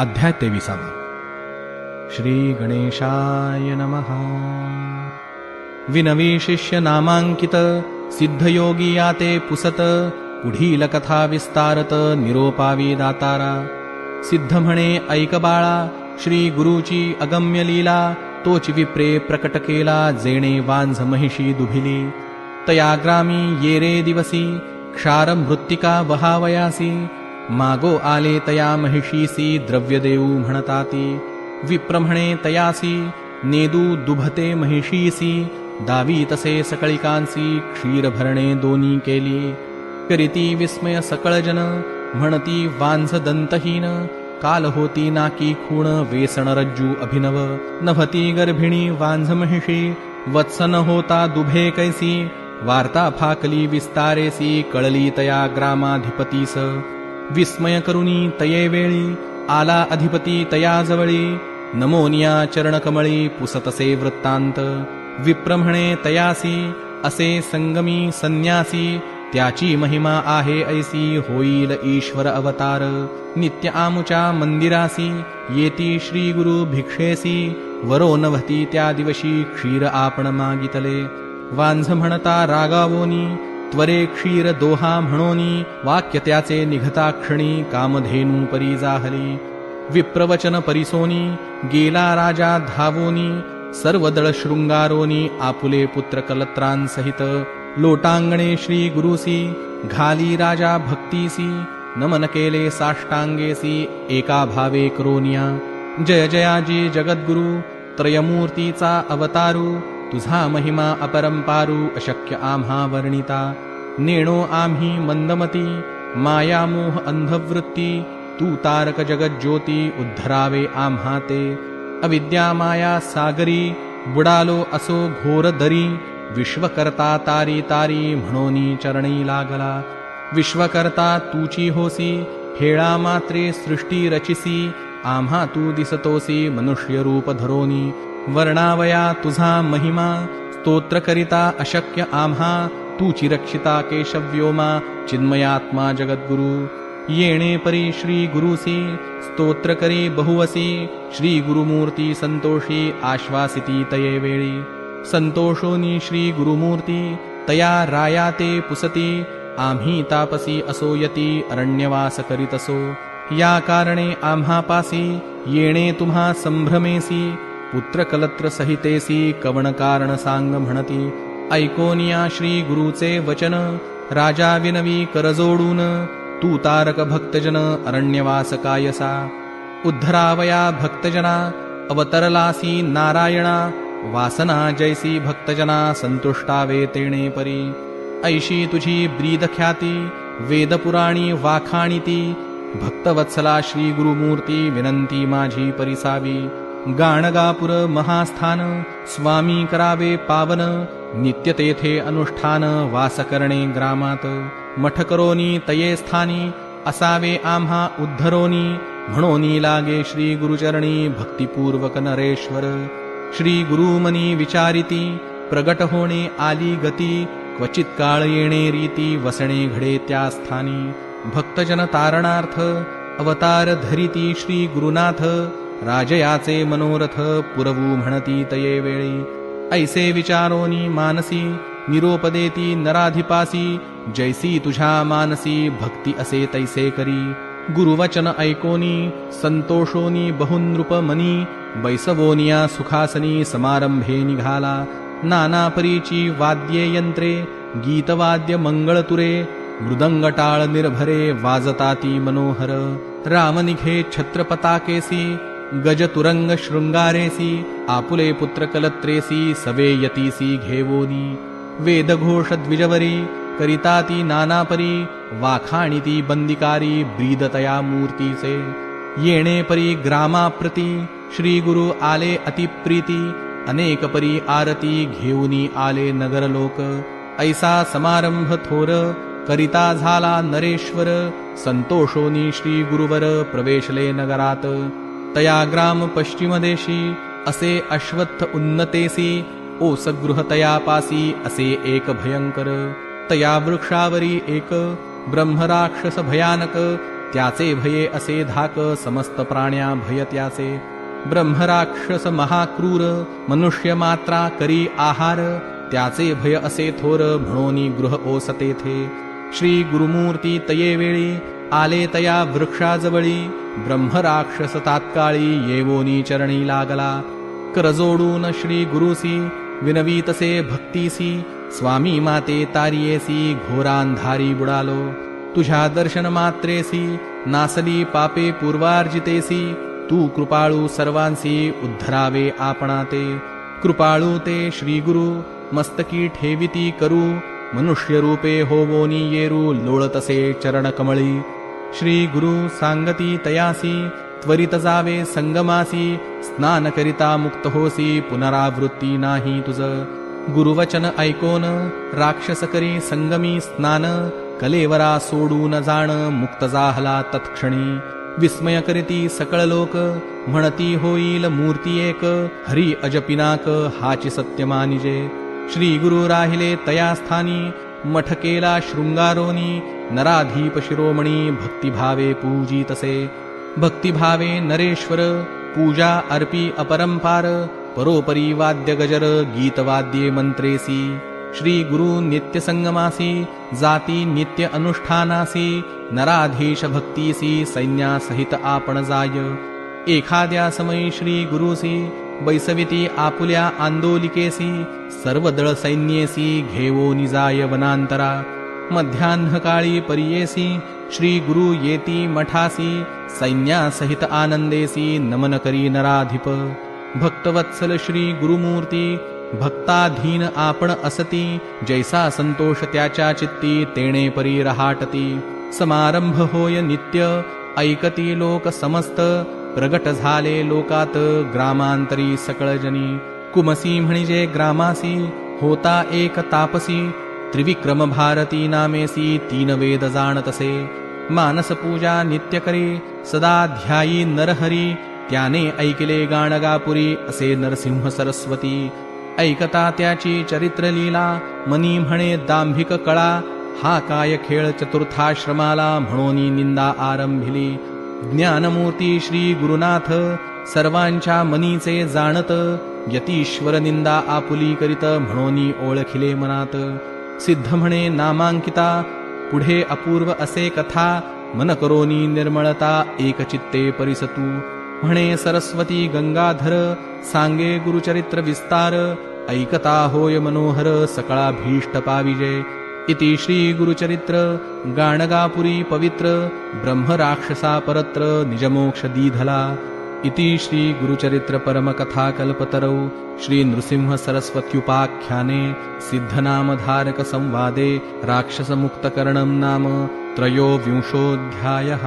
अध्याय तेविसावा. श्रीगणेशाय नमः. विनविशिष्य नामाङ्कित सिद्धयोगी याते पुसत पुढीलकथा विस्तारत निरोपावी दातारा सिद्ध म्हणे ऐकबाळा श्री गुरुची अगम्य लीला तोच विप्रे प्रकट केला जेणे वांझ महिषी दुभिली. तया ग्रामी येरे दिवसी क्षार मृत्तिका वहावयासी मागो आले तया महिषीसी द्रव्यदेऊ म्हणताती। विप्रम्हणे तयासी नेदू दुभते महिषीसी दावी तसे सकळिकांसी क्षीर भरणे दोनी केली। करीती विस्मय वांझ दंतहीन काल होती नाकी खूण वेसण रज्जू अभिनव। नभती गर्भिणी वांझ महिषी वत्सन होता दुभे कैसी वार्ता फाकली विस्तारेसी कळली तया ग्रामाधिपतीस विस्मय करुणी तये आला अधिपती तया नमोनिया चरणकमळी पुसतसे वृत्तांत विप्रम्हणे तयासी असे संगमी संन्यासी त्याची महिमा आहे ऐसी होईल ईश्वर अवतार नित्य आमुच्या मंदिरासी येती श्री गुरु भिक्षेसी वरो नभती त्या दिवशी क्षीर आपण मागितले वांझ म्हणता रागावोनी त्वरे क्षीर दोहा म्हणोनी वाक्य त्याचे निघता क्षणी कामधेनू परी जाहली विप्रवचन परिसोनी गेला राजा धावोनी सर्व दळ शृंगारोनी आपुले पुत्र कलत्रांसहित लोटांगणे श्री गुरुसी घाली राजा भक्तीसी नमन केले साष्टांगेसी एका भावे क्रोनिया. जय जयाजी जगद्गुरु त्रयमूर्तीचा अवतारू तुझा महिमा अपरंपारू अशक्य आम्हा वर्णिता। नेणो आम्ही मंदमती मायामोह अंधवृत्ती तू तारक जगज्योती उद्धरावे आम्हा ते। अविद्या माया सागरी बुडालो असो घोर दरी विश्वकर्ता तारी तारी म्हणोनी चरणी लागला। विश्वकर्ता तूची होसी हेळा मात्रे सृष्टी रचिसी आम्हा तू दिसतोसी मनुष्य रूप धरोनी वर्णावया तुझा महिमा स्तोत्र करिता अशक्य आम्हा तूची रक्षिता केशव्योमा चिन्मयात्मा जगद्गुरु। येणे परी श्री गुरुसी स्तोत्र करी बहुवसी श्री गुरुमूर्ती संतोषी आश्वासिती तये वेळी। संतोषोनी श्री गुरुमूर्ती तया रायाते पुसती आम्ही तापसी असोयती अरण्यवास करीतसो या कारणे आम्हापासी येणे तुम्हा संभ्रमेसी पुत्र कलत्र सहितेसी कवण कारण सांग म्हणती। ऐकोनिया श्री गुरुचे वचन राजा विनवी करजोडून तू तारक भक्तजन अरण्यवास कायसा उद्धरावया भक्तजना अवतरलासी नारायणा वासना जैसी भक्तजना संतुष्टावे तेणे परी। ऐशी तुझी ब्रीदख्याती वेदपुराणी वाखाणीती भक्तवत्सला श्री गुरुमूर्ती विनंती माझी परिसावी। गाणगापुर महास्थान स्वामी करावे पावन नित्य तेथे अनुष्ठान वास करणे ग्रामात। मठ करोनी तये स्थानी असावे आम्हा उद्धरोनी म्हणोनी लागे श्री गुरुचरणी भक्तिपूर्वक नरेश्वर। श्री गुरुमनी विचारिती प्रगट होणे आली गती क्वचित काळ येणे रीती वसणे घडे त्या स्थानी भक्तजन तारणार्थ अवतार धरिती श्री गुरुनाथ राजयाचे मनोरथ पुरवू म्हणती तये वेळी। ऐसे विचारोनी मानसी निरोपदेती नराधिपासी जैसी तुझ्या मानसी भक्ती असे तैसे करी। गुरुवचन ऐकोनी संतोषोनी बहुनृप मनी बैसवोनिया सुखासनी समारंभे निघाला। नाना परीची वाद्ये यंत्रे गीतवाद्य मंगळतुरे मृदंगटाळ निर्भरे वाजताती मनोहर रामनिघे छत्रपताकेसी गजतुरंग शृंगारेसी आपुले पुत्र कलत्रेसी सवे यतीसी घेवोनी वेदघोष द्विजवरी करिताती नानापरी वाखाणिती बंदिकारी ब्रीदतया मूर्तीचे येणे परी ग्रामाप्रती श्री गुरु आले अतिप्रीती अनेक आरती घेऊनी आले नगरलोक। ऐसा समारंभ थोर करिता झाला नरेश्वर संतोषोनी श्री गुरुवर प्रवेशले नगरात. तया ग्राम पश्चिमदेशी असे अश्वत्थ उन्नतेसी ओसगृह तयापासी असे एक भयंकर. तया वृक्षावरी एक ब्रह्मराक्षस भयानक त्याचे भये असे धाक समस्त प्राण्या भय त्याचे. ब्रह्मराक्षस महाक्रूर मनुष्य मात्रा करी आहार त्याचे भय असे थोर म्हणोनी गृह ओसतेथे. श्री गुरुमूर्ती तये वेळी आले तया वृक्षाजवळी ब्रह्मराक्षस तात्काळी येवोनी चरणी लागला. करजोडून श्री गुरुसी विनवीतसे भक्तीसी स्वामी माते तारियेसी घोरांधारी बुडालो. तुझ्या दर्शन मात्रेसी नासली पापे पूर्वार्जितेसी तू कृपाळू सर्वांसी उद्धरावे आपणाते. कृपाळू ते श्रीगुरु मस्तकी ठेविती करू मनुष्यरूपे होवोनी येरू लोळतसे चरणकमळी। श्री गुरु सांगती तयासी त्वरित जावे संगमासी स्नान करिता मुक्त होसी पुनरावृत्ती नाही तुझ गुरुवचन ऐकोन राक्षस करी संगमी स्नान कलेवरा सोडून जाण मुक्त जाहला तत्क्षणी। विस्मय करीती सकळ लोक म्हणती होईल मूर्ती एक हरी अजपिनाक हाची सत्यमानिजे। मानिजे श्री गुरु राहिले तया स्थानी मठ केला शृंगारोनी नराधीप शिरोमणी भक्तिभावे पूजितसे। भक्तिभावे नरेश्वर पूजा अर्पी अपरंपार परोपरी वाद्य गजर गीतवाद्ये नित्य संगमासी जाती नित्य अनुष्ठानासी नराधीश भक्तीसी सैन्यासहित आपण जाय एखाद्या समयी श्री बैसविती आपुल्या आंदोलिकेसी सर्व दळ सैन्येसी घेवो निजाय वनांतरा मध्यान्हकाळी परियेसी श्री गुरु येती मठासी सैन्यासहित आनंदेसी नमन करी नराधिप। भक्तवत्सल श्री गुरुमूर्ती भक्ताधीन आपण असती जैसा संतोष त्याच्या चित्ती तेणे परी रहाटती। समारंभ होय नित्य ऐकती लोक समस्त प्रगट झाले लोकात ग्रामांतरी सकळजनी कुमसी म्हणजे ग्रामासी होता एक तापसी. त्रिविक्रम भारती नामेसी तीन वेद जाणतसे. मानस पूजा नित्य करी सदा ध्यायी नरहरी. त्याने ऐकले गाणगापुरी असे नरसिंह सरस्वती. ऐकता त्याची चरित्रलीला मनी म्हणे दांभिक कळा. हा काय खेळ चतुर्थाश्रमाला म्हणून निंदा आरंभिली. ज्ञानमूर्ती श्री गुरुनाथ सर्वांच्या मनीचे जाणत यतीश्वर निंदा आपुली करीत म्हणोनी ओळखिले मनात. सिद्ध म्हणे नामांकिता पुढे अपूर्व असे कथा मन करोनी निर्मळता एकचित्ते परिसतू. म्हणे सरस्वती गंगाधर सांगे गुरुचरित्र विस्तार ऐकता होय मनोहर सकळा भीष्ट पाविजे. इति श्री गुरुचरित्र गाणगापुरी पवित्र ब्रह्मराक्षसा परत्र निजमोक्ष दीधला इति श्री गुरुचरित्र परमकथा कल्पतरौ श्री नृसिंह सरस्वत्युपाख्याने सिद्धनामधारक संवादे राक्षसमुक्तकरणं नाम त्रयोविंशोऽध्यायः।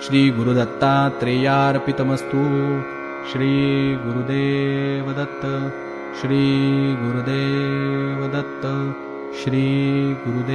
श्रीगुरुदत्तात्रेयार्पितमस्तु। श्रीगुरुदेवदत्त। श्रीगुरुदेवदत्त श्रीगुरुदेवदत्त।